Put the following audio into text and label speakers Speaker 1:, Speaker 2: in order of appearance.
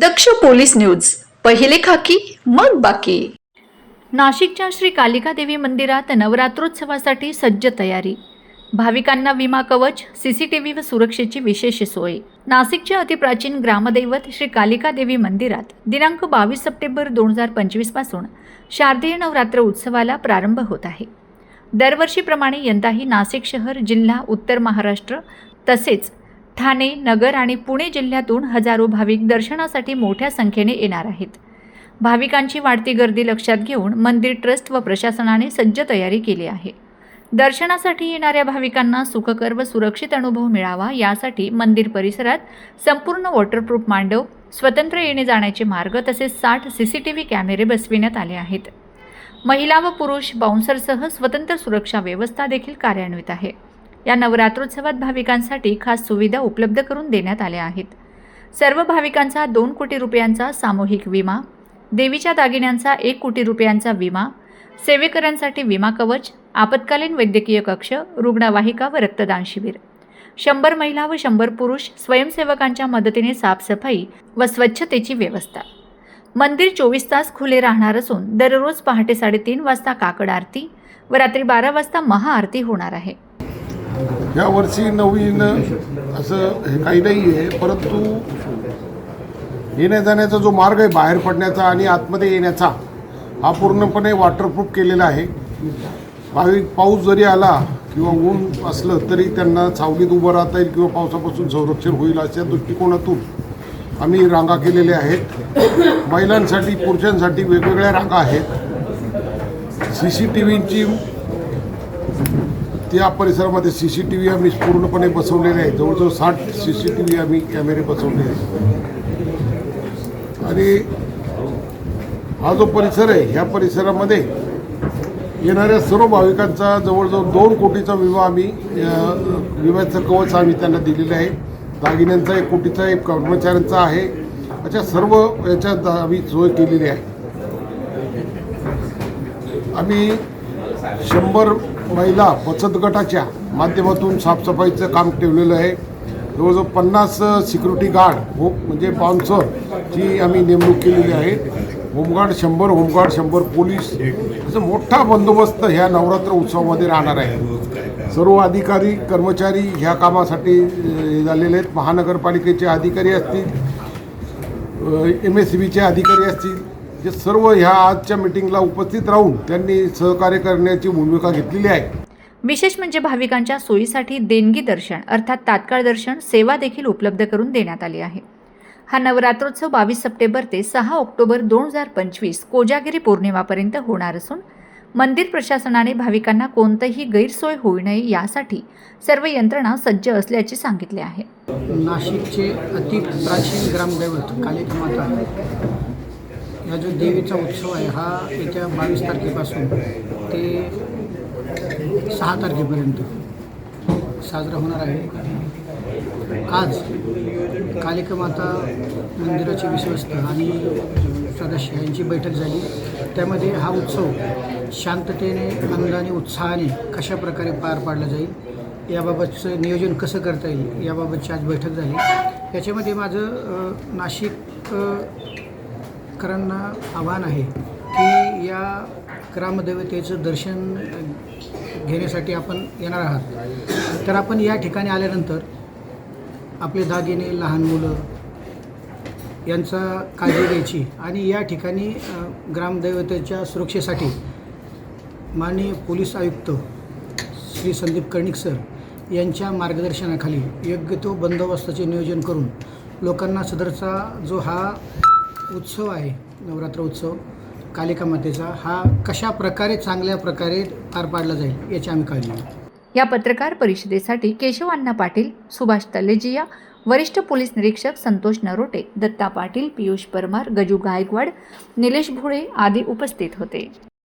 Speaker 1: दक्ष police news. पहिले खाकी मग बाकी.
Speaker 2: नाशिकच्या श्री कालिका देवी मंदिरात नवरात्रोत्सवासाठी सज्ज तयारी. भाविकांना विमा कवच सीसीटीव्ही व सुरक्षेची विशेष सोय. नाशिकच्या अतिप्राचीन ग्रामदैवत श्री कालिका देवी मंदिरात दिनांक बावीस सप्टेंबर दोन हजार पंचवीसपासून शारदीय नवरात्र उत्सवाला प्रारंभ होत आहे. दरवर्षीप्रमाणे यंदाही नाशिक शहर जिल्हा उत्तर महाराष्ट्र तसेच ठाणे नगर आणि पुणे जिल्ह्यातून हजारो भाविक दर्शनासाठी मोठ्या संख्येने येणार आहेत. भाविकांची वाढती गर्दी लक्षात घेऊन मंदिर ट्रस्ट व प्रशासनाने सज्ज तयारी केली आहे. दर्शनासाठी येणाऱ्या भाविकांना सुखकर व सुरक्षित अनुभव मिळावा यासाठी मंदिर परिसरात संपूर्ण वॉटरप्रूफ मांडव स्वतंत्र येणे जाण्याचे मार्ग तसेच साठ सी सी टी व्ही कॅमेरे बसविण्यात आले आहेत. महिला व पुरुष बाउन्सरसह स्वतंत्र सुरक्षा व्यवस्था देखील कार्यान्वित आहे. या नवरात्रोत्सवात भाविकांसाठी खास सुविधा उपलब्ध करून देण्यात आल्या आहेत. सर्व भाविकांचा दोन कोटी रुपयांचा सामूहिक विमा देवीच्या दागिन्यांचा एक कोटी रुपयांचा विमा सेवेकऱ्यांसाठी विमा कवच आपत्कालीन वैद्यकीय कक्ष रुग्णवाहिका व रक्तदान शिबिर. शंभर महिला व शंभर पुरुष स्वयंसेवकांच्या मदतीने साफसफाई व स्वच्छतेची व्यवस्था. मंदिर चोवीस तास खुले राहणार असून दररोज पहाटे साडेतीन वाजता काकड आरती व रात्री बारा वाजता महाआरती होणार आहे.
Speaker 3: यावर्षी नवीन असं हे काही नाही आहे परंतु येण्या जाण्याचा जो मार्ग आहे बाहेर पडण्याचा आणि आतमध्ये येण्याचा हा पूर्णपणे वॉटरप्रूफ केलेला आहे. भाविक पाऊस जरी आला किंवा ऊन असलं तरी त्यांना सावलीत उभं राहता येईल किंवा पावसापासून संरक्षण होईल अशा दृष्टिकोनातून आम्ही रांगा केलेल्या आहेत. महिलांसाठी पुरुषांसाठी वेगवेगळ्या रांगा आहेत. सी सी टी व्हीची त्या परिसरामध्ये सी सी टी व्ही आम्ही पूर्णपणे बसवलेले आहेत जवळजवळ साठ सी सी टी व्ही आम्ही कॅमेरे बसवले आहेत. आणि हा जो परिसर आहे ह्या परिसरामध्ये येणाऱ्या सर्व भाविकांचा जवळजवळ दोन कोटीचा विमा आम्ही विम्याचं कवच आम्ही त्यांना दिलेलं आहे. दागिन्यांचा एक कोटीचा एक कर्मचाऱ्यांचा आहे. अशा सर्व याच्यात आम्ही सोय केलेली आहे. आम्ही शंभर महिला बचत गटाच्या माध्यमातून साफसफाईचं काम ठेवलेलं आहे. जवळजवळ पन्नास सिक्युरिटी गार्ड हो म्हणजे बाउन्सरची आम्ही नेमणूक केलेली आहे. होमगार्ड शंभर होमगार्ड शंभर पोलीस. असं मोठा बंदोबस्त ह्या नवरात्र उत्सवामध्ये राहणार आहे. सर्व अधिकारी कर्मचारी ह्या कामासाठी झालेले आहेत. महानगरपालिकेचे अधिकारी असतील एम एस सी बीचे अधिकारी असतील जे सर्व ह्या आजच्या मिटिंगला उपस्थित राहून त्यांनी सहकार्य करण्याची भूमिका घेतलेली आहे.
Speaker 2: विशेष म्हणजे भाविकांच्या सोयीसाठी देणगी दर्शन अर्थात तात्काळ दर्शन सेवा देखील उपलब्ध करून देण्यात आली आहे. हा नवरात्रोत्सव बावीस सप्टेंबर ते सहा ऑक्टोबर दोन हजार पंचवीस कोजागिरी पौर्णिमापर्यंत होणार असून मंदिर प्रशासनाने भाविकांना कोणतंही गैरसोय होऊ नये यासाठी सर्व यंत्रणा सज्ज असल्याचे सांगितले आहे.
Speaker 4: नाशिकचे अति प्राचीन ग्रामदैवत कालिका माता. या जो देवीचा उत्सव आहे हा येत्या बावीस तारखेपासून ते सहा तारखेपर्यंत साजरा होणार आहे. आज कालिका माता मंदिराचे विश्वस्त आणि सदस्य यांची बैठक झाली. त्यामध्ये हा उत्सव शांततेने आनंदाने उत्साहाने कशा प्रकारे पार पाडला जाईल याबाबतचं नियोजन कसं करता येईल याबाबतची आज बैठक झाली. याच्यामध्ये माझं नाशिक शेतकऱ्यांना आव्हान आहे की या ग्रामदेवतेचं दर्शन घेण्यासाठी आपण येणार आहात. तर आपण या ठिकाणी आल्यानंतर आपले दागिने लहान मुलं यांचा काळजी घ्यायची आणि या ठिकाणी ग्रामदैवतेच्या सुरक्षेसाठी माननीय पोलीस आयुक्त श्री संदीप कर्णिक सर यांच्या मार्गदर्शनाखाली योग्य तो बंदोबस्ताचे नियोजन करून लोकांना सदरचा जो हा उत्सव आहे नवरात्र उत्सव कालिका मातेचा. हा कशा प्रकारे चांगल्या प्रकारे पार पाडला जाईल याची आम्ही काळजी घेऊ.
Speaker 2: या पत्रकार परिषदेसाठी केशव अण्णा पाटील सुभाष तलेजिया वरिष्ठ पोलीस निरीक्षक संतोष नरोटे दत्ता पाटील पियुष परमार गजू गायकवाड निलेश भोळे आदी उपस्थित होते.